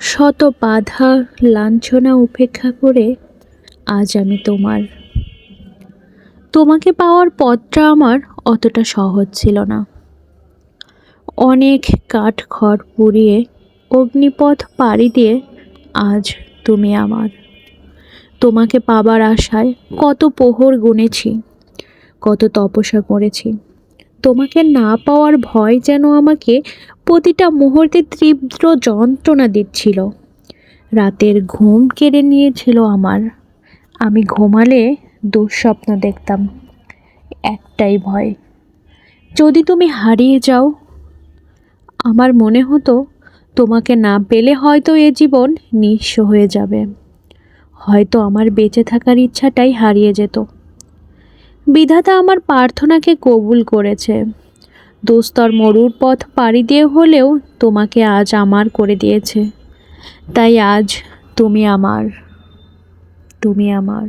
শত বাধা লাঞ্ছনা উপেক্ষা করে আজ আমি তোমার। তোমাকে পাওয়ার পথটা আমার অতটা সহজ ছিল না। অনেক কাঠ খড় পুড়িয়ে অগ্নিপথ পাড়ি দিয়ে আজ তুমি আমার। তোমাকে পাবার আশায় কত প্রহর গুনেছি, কত তপস্যা করেছি। তোমাকে না পাওয়ার ভয় যেন আমাকে প্রতিটা মুহূর্তে তীব্র যন্ত্রণা দিচ্ছিল। রাতের ঘুম কেড়ে নিয়েছিল আমার। আমি ঘুমালে দুঃস্বপ্ন দেখতাম। একটাই ভয়, যদি তুমি হারিয়ে যাও। আমার মনে হতো, তোমাকে না পেলে হয়তো এ জীবন নিঃস্ব হয়ে যাবে। হয়তো আমার বেঁচে থাকার ইচ্ছাটাই হারিয়ে যেত। বিধাতা আমার প্রার্থনাকে কবুল করেছে। দুস্তর মরুর পথ পাড়ি দিয়ে হলেও তোমাকে আজ আমার করে দিয়েছে। তাই আজ তুমি আমার তুমি আমার।